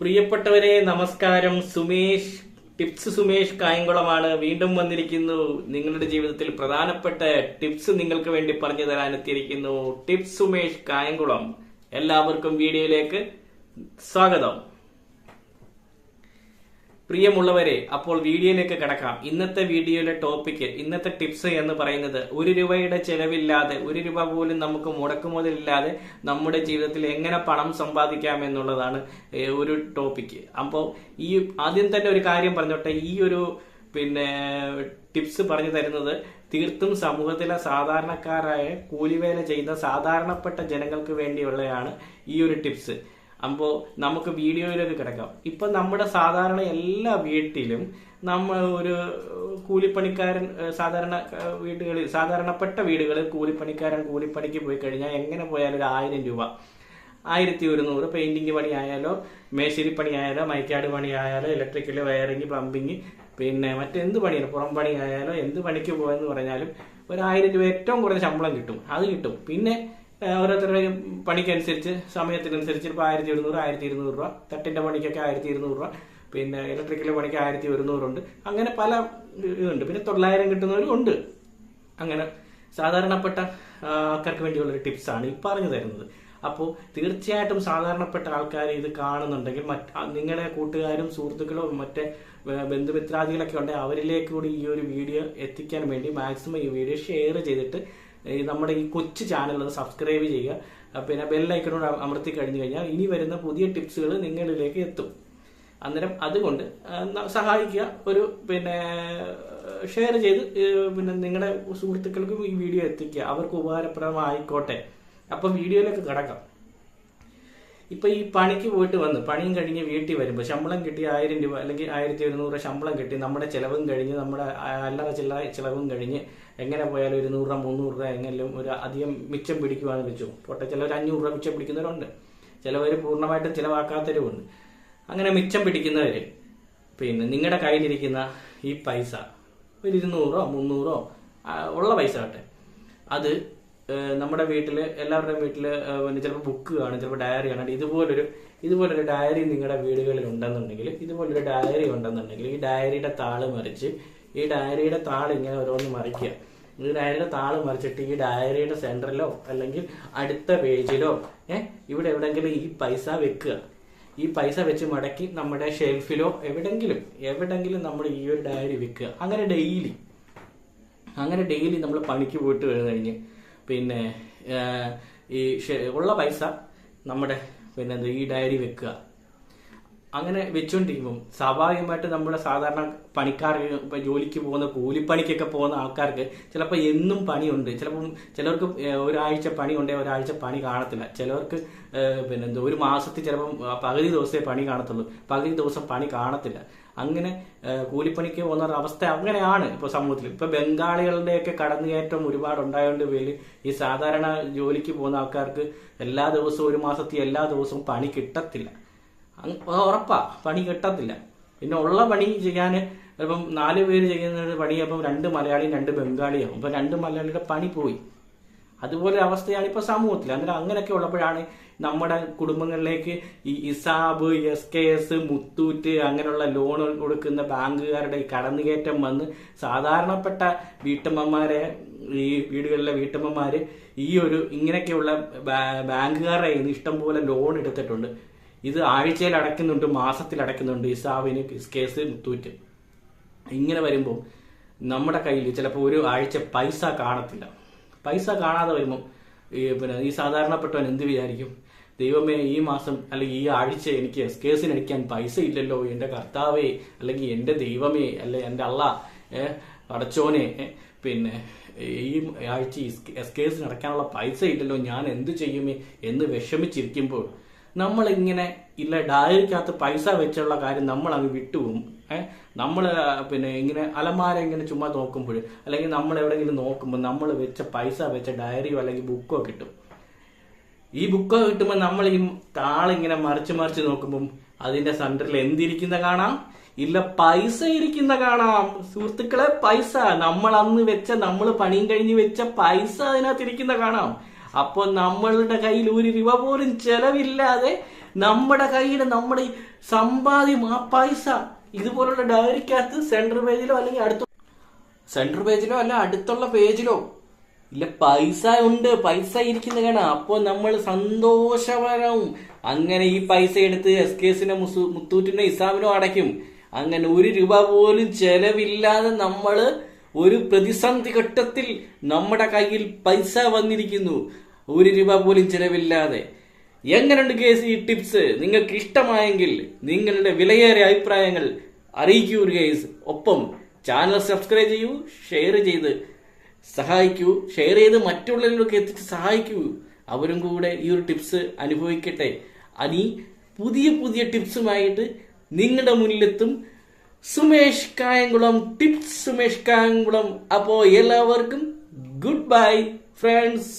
പ്രിയപ്പെട്ടവരെ നമസ്കാരം. സുമേഷ് ടിപ്സ് സുമേഷ് കായംകുളമാണ്. വീണ്ടും വന്നിരിക്കുന്നു. നിങ്ങളുടെ ജീവിതത്തിൽ പ്രധാനപ്പെട്ട ടിപ്സ് നിങ്ങൾക്ക് വേണ്ടി പറഞ്ഞു തരാൻ എത്തിയിരിക്കുന്നു ടിപ്സ് സുമേഷ് കായംകുളം. എല്ലാവർക്കും വീഡിയോയിലേക്ക് സ്വാഗതം. പ്രിയമുള്ളവരെ അപ്പോൾ വീഡിയോയിലേക്ക് കിടക്കാം. ഇന്നത്തെ വീഡിയോയിലെ ടോപ്പിക് ഇന്നത്തെ ടിപ്സ് എന്ന് പറയുന്നത് ഒരു രൂപയുടെ ചെലവില്ലാതെ ഒരു രൂപ പോലും നമുക്ക് മുടക്കുമുതലില്ലാതെ നമ്മുടെ ജീവിതത്തിൽ എങ്ങനെ പണം സമ്പാദിക്കാം എന്നുള്ളതാണ് ഒരു ടോപ്പിക് അപ്പോൾ ഈ ആദ്യം തന്നെ ഒരു കാര്യം പറഞ്ഞോട്ടെ ഈ ഒരു പിന്നെ ടിപ്സ് പറഞ്ഞു തരുന്നത് തീർത്തും സമൂഹത്തിലെ സാധാരണക്കാരായ കൂലിവേല ചെയ്യുന്ന സാധാരണപ്പെട്ട ജനങ്ങൾക്ക് വേണ്ടിയുള്ളതാണ് ഈ ഒരു ടിപ്സ് അപ്പോൾ നമുക്ക് വീഡിയോയിലേക്ക് കിടക്കാം. ഇപ്പൊ നമ്മുടെ സാധാരണ എല്ലാ വീട്ടിലും നമ്മൾ ഒരു കൂലിപ്പണിക്കാരൻ സാധാരണ വീടുകളിൽ സാധാരണപ്പെട്ട വീടുകളിൽ കൂലിപ്പണിക്കാരൻ കൂലിപ്പണിക്ക് പോയി കഴിഞ്ഞാൽ എങ്ങനെ പോയാലും ഒരു ആയിരം രൂപ. ആയിരത്തി ഒരുന്നൂറ് പെയിന്റിങ് പണി ആയാലോ മേശിരി പണി ആയാലോ മൈക്കാട് പണി ആയാലോ ഇലക്ട്രിക്കൽ വയറിങ് പ്ലംബിങ് പിന്നെ മറ്റെന്ത് പണിയാണ് പുറം പണി ആയാലോ എന്ത് പണിക്ക് പോയെന്ന് പറഞ്ഞാലും ഒരു ആയിരം രൂപ ഏറ്റവും കുറഞ്ഞ ശമ്പളം കിട്ടും. അത് കിട്ടും. പിന്നെ ഓരോരുത്തരുടെ പണിക്കനുസരിച്ച് സമയത്തിനനുസരിച്ച് ഇപ്പോൾ ആയിരത്തി എഴുന്നൂറ് ആയിരത്തി ഇരുന്നൂറ് രൂപ. തട്ടിന്റെ പണിക്കൊക്കെ ആയിരത്തി ഇരുന്നൂറ് രൂപ. പിന്നെ ഇലക്ട്രിക്കൽ പണിക്ക് ആയിരത്തി ഒരുന്നൂറുണ്ട് അങ്ങനെ പല ഇതുണ്ട്. പിന്നെ തൊള്ളായിരം കിട്ടുന്നവരും ഉണ്ട്. അങ്ങനെ സാധാരണപ്പെട്ട ആൾക്കാർക്ക് വേണ്ടിയുള്ളൊരു ടിപ്സാണ് ഈ പറഞ്ഞു തരുന്നത്. അപ്പോൾ തീർച്ചയായിട്ടും സാധാരണപ്പെട്ട ആൾക്കാർ ഇത് കാണുന്നുണ്ടെങ്കിൽ മറ്റ് നിങ്ങളുടെ കൂട്ടുകാരും സുഹൃത്തുക്കളും മറ്റേ ബന്ധുമിത്രാദികളൊക്കെ ഉണ്ടെങ്കിൽ അവരിലേക്ക് കൂടി ഈ ഒരു വീഡിയോ എത്തിക്കാൻ വേണ്ടി മാക്സിമം ഈ വീഡിയോ ഷെയർ ചെയ്തിട്ട് ഈ നമ്മുടെ ഈ കൊച്ചു ചാനൽ ഒന്ന് സബ്സ്ക്രൈബ് ചെയ്യുക. പിന്നെ ബെല്ലൈക്കണോട് അമർത്തി കഴിഞ്ഞു കഴിഞ്ഞാൽ ഇനി വരുന്ന പുതിയ ടിപ്സുകൾ നിങ്ങളിലേക്ക് എത്തും. അന്നേരം അതുകൊണ്ട് സഹായിക്കുക. ഒരു പിന്നെ ഷെയർ ചെയ്ത് പിന്നെ നിങ്ങളുടെ സുഹൃത്തുക്കൾക്കും ഈ വീഡിയോ എത്തിക്കുക. അവർക്ക് ഉപകാരപ്രദമായിക്കോട്ടെ. അപ്പം വീഡിയോയിലേക്ക് കിടക്കാം. ഇപ്പൊ ഈ പണിക്ക് പോയിട്ട് വന്ന് പണിയും കഴിഞ്ഞ് വീട്ടിൽ വരുമ്പോൾ ശമ്പളം കിട്ടി ആയിരം രൂപ അല്ലെങ്കിൽ ആയിരത്തി ഒരുന്നൂറ് ശമ്പളം കിട്ടി നമ്മുടെ ചിലവും കഴിഞ്ഞ് നമ്മുടെ അല്ലറ ചില്ലറ ചിലവും കഴിഞ്ഞ് എങ്ങനെ പോയാലും ഒരു നൂറ് രൂപ മുന്നൂറ് രൂപ എങ്ങനെയും ഒരു അധികം മിച്ചം പിടിക്കുവാന്ന് വെച്ചു. പോട്ടെ ചിലവർ അഞ്ഞൂറ് രൂപ മിച്ചം പിടിക്കുന്നവരുണ്ട്. ചിലവർ പൂർണമായിട്ടും ചിലവാക്കാത്തവരുമുണ്ട്. അങ്ങനെ മിച്ചം പിടിക്കുന്നവര് പിന്നെ നിങ്ങളുടെ കയ്യിലിരിക്കുന്ന ഈ പൈസ ഒരു ഇരുന്നൂറോ മുന്നൂറോ ഉള്ള പൈസ ആട്ടെ അത് നമ്മുടെ വീട്ടിൽ എല്ലാവരുടെയും വീട്ടിൽ പിന്നെ ചിലപ്പോൾ ബുക്ക് കാണും ചിലപ്പോൾ ഡയറി കാണും. ഇതുപോലൊരു ഇതുപോലൊരു ഡയറി നിങ്ങളുടെ വീടുകളിൽ ഉണ്ടെന്നുണ്ടെങ്കിൽ ഇതുപോലൊരു ഡയറി ഉണ്ടെന്നുണ്ടെങ്കിൽ ഈ ഡയറിയുടെ താൾ മറിച്ച് ഈ ഡയറിയുടെ താൾ ഇങ്ങനെ ഓരോന്ന് മറിക്കുക. ഈ ഡയറിയുടെ താൾ മറിച്ചിട്ട് ഈ ഡയറിയുടെ സെന്ററിലോ അല്ലെങ്കിൽ അടുത്ത പേജിലോ ഏഹ് ഇവിടെ എവിടെയെങ്കിലും ഈ പൈസ വെക്കുക. ഈ പൈസ വെച്ച് മടക്കി നമ്മുടെ ഷെൽഫിലോ എവിടെങ്കിലും എവിടെങ്കിലും നമ്മൾ ഈ ഒരു ഡയറി വെക്കുക. അങ്ങനെ ഡെയിലി അങ്ങനെ ഡെയിലി നമ്മൾ പണിക്ക് പോയിട്ട് കഴിഞ്ഞ് പിന്നെ ഈ ഉള്ള പൈസ നമ്മുടെ പിന്നെ ഈ ഡയറി വെക്കുക. അങ്ങനെ വെച്ചുകൊണ്ടിരിക്കുമ്പം സ്വാഭാവികമായിട്ട് നമ്മുടെ സാധാരണ പണിക്കാർ ഇപ്പം ജോലിക്ക് പോകുന്ന കൂലിപ്പണിക്കൊക്കെ പോകുന്ന ആൾക്കാർക്ക് ചിലപ്പോൾ എന്നും പണിയുണ്ട്. ചിലപ്പം ചിലർക്ക് ഒരാഴ്ച പണി ഉണ്ടെങ്കിൽ ഒരാഴ്ച പണി കാണത്തില്ല. ചിലവർക്ക് പിന്നെ ഒരു മാസത്തിൽ ചിലപ്പം പകുതി ദിവസമേ പണി കാണത്തുള്ളൂ. പകുതി ദിവസം പണി കാണത്തില്ല. അങ്ങനെ കൂലിപ്പണിക്ക് പോകുന്ന ഒരു അവസ്ഥ അങ്ങനെയാണ് ഇപ്പൊ സമൂഹത്തിൽ ഇപ്പൊ ബംഗാളികളുടെയൊക്കെ കടന്നുകയറ്റം ഒരുപാട് ഉണ്ടായതുകൊണ്ട് പേര് ഈ സാധാരണ ജോലിക്ക് പോകുന്ന ആൾക്കാർക്ക് എല്ലാ ദിവസവും ഒരു മാസത്തിൽ എല്ലാ ദിവസവും പണി കിട്ടത്തില്ല. ഉറപ്പാ പണി കിട്ടത്തില്ല. പിന്നെ ഉള്ള പണി ചെയ്യാൻ ചിലപ്പം നാല് പേര് ചെയ്യുന്ന പണി അപ്പം രണ്ട് മലയാളിയും രണ്ട് ബംഗാളിയാവും അപ്പൊ രണ്ട് മലയാളിയുടെ പണി പോയി. അതുപോലെ അവസ്ഥയാണ് ഇപ്പൊ സമൂഹത്തിൽ അന്നേരം അങ്ങനെയൊക്കെ ഉള്ളപ്പോഴാണ് നമ്മുടെ കുടുംബങ്ങളിലേക്ക് ഈ ESAF S K S Muthoot അങ്ങനെയുള്ള ലോൺ കൊടുക്കുന്ന ബാങ്കുകാരുടെ ഈ കടന്നുകയറ്റം വന്ന് സാധാരണപ്പെട്ട വീട്ടമ്മമാരെ ഈ വീടുകളിലെ വീട്ടമ്മമാര് ഈ ഒരു ഇങ്ങനെയൊക്കെയുള്ള ബാങ്കുകാരുടെ കയ്യിൽ നിന്ന് ഇഷ്ടംപോലെ ലോൺ എടുത്തിട്ടുണ്ട്. ഇത് ആഴ്ചയിൽ അടയ്ക്കുന്നുണ്ട് മാസത്തിൽ അടയ്ക്കുന്നുണ്ട് ഇസാബിന് എസ് മുത്തൂറ്റ്. ഇങ്ങനെ വരുമ്പോൾ നമ്മുടെ കയ്യിൽ ചിലപ്പോൾ ഒരു ആഴ്ച പൈസ കാണത്തില്ല. പൈസ കാണാതെ വരുമ്പം ഈ പിന്നെ ഈ സാധാരണപ്പെട്ടവൻ എന്ത് വിചാരിക്കും? ദൈവമേ ഈ മാസം അല്ലെങ്കിൽ ഈ ആഴ്ച എനിക്ക് എസ് കേസിന് അടിക്കാൻ പൈസ ഇല്ലല്ലോ. എന്റെ കർത്താവേ അല്ലെങ്കിൽ എന്റെ ദൈവമേ അല്ലെ എന്റെ അള്ള അടച്ചോനെ പിന്നെ ഈ ആഴ്ച എസ് കേസിന് അടയ്ക്കാനുള്ള പൈസ ഇല്ലല്ലോ. ഞാൻ എന്ത് ചെയ്യുമേ എന്ന് വിഷമിച്ചിരിക്കുമ്പോൾ നമ്മളിങ്ങനെ ഇല്ല ഡയറിക്കകത്ത് പൈസ വെച്ചുള്ള കാര്യം നമ്മൾ അങ്ങ് വിട്ടുപോകും. നമ്മൾ പിന്നെ ഇങ്ങനെ അലമാര ഇങ്ങനെ ചുമ്മാ നോക്കുമ്പോൾ അല്ലെങ്കിൽ നമ്മൾ എവിടെയെങ്കിലും നോക്കുമ്പോൾ നമ്മൾ വെച്ച പൈസ വെച്ച ഡയറിയോ അല്ലെങ്കിൽ ബുക്കോ കിട്ടും. ഈ ബുക്കോ കിട്ടുമ്പോൾ നമ്മൾ ഈ താളിങ്ങനെ മറിച്ച് മറിച്ച് നോക്കുമ്പം അതിന്റെ സെന്ററിൽ എന്തിരിക്കുന്ന കാണാം? ഇല്ല പൈസ ഇരിക്കുന്ന കാണാം. സുഹൃത്തുക്കളെ പൈസ. നമ്മൾ അന്ന് വെച്ച നമ്മൾ പണിയും കഴിഞ്ഞ് വെച്ച പൈസ അതിനകത്ത് ഇരിക്കുന്ന കാണാം. അപ്പൊ നമ്മളുടെ കയ്യിൽ ഒരു രൂപ പോലും ചെലവില്ലാതെ നമ്മുടെ കയ്യിൽ നമ്മുടെ സമ്പാദ്യം ആ പൈസ ഇതുപോലുള്ള ഡയറിക്കകത്ത് സെൻട്രൽ പേജിലോ അല്ലെങ്കിൽ അടുത്ത സെൻട്രൽ പേജിലോ അല്ല അടുത്തുള്ള പേജിലോ ഇല്ല പൈസ ഉണ്ട്. പൈസ ഇരിക്കുന്ന കാണാം അപ്പൊ നമ്മൾ സന്തോഷപരവും അങ്ങനെ ഈ പൈസ എടുത്ത് എസ് കെ എസിനെ മുത്തൂറ്റിനോ ഇസാമിനോ അടയ്ക്കും. അങ്ങനെ ഒരു രൂപ പോലും ചെലവില്ലാതെ നമ്മൾ ഒരു പ്രതിസന്ധി ഘട്ടത്തിൽ നമ്മുടെ കയ്യിൽ പൈസ വന്നിരിക്കുന്നു. ഒരു രൂപ പോലും ചെലവില്ലാതെ. എങ്ങനെയുണ്ട് കേസ് ഈ ടിപ്സ്? നിങ്ങൾക്ക് ഇഷ്ടമായെങ്കിൽ നിങ്ങളുടെ വിലയേറിയ അഭിപ്രായങ്ങൾ അറിയിക്കൂ ഗേസ്. ഒപ്പം ചാനൽ സബ്സ്ക്രൈബ് ചെയ്യൂ ഷെയർ ചെയ്ത് സഹായിക്കൂ ഷെയർ ചെയ്ത് മറ്റുള്ളവരിലൊക്കെ എത്തിച്ച് സഹായിക്കൂ. അവരും കൂടെ ഈ ഒരു ടിപ്സ് അനുഭവിക്കട്ടെ. അനി പുതിയ പുതിയ ടിപ്സുമായിട്ട് നിങ്ങളുടെ മുന്നിലെത്തും. സുമേഷ് കായംകുളം ടിപ്സ് സുമേഷ് കായംകുളം. അപ്പോൾ എല്ലാവർക്കും ഗുഡ് ബൈ ഫ്രണ്ട്സ്.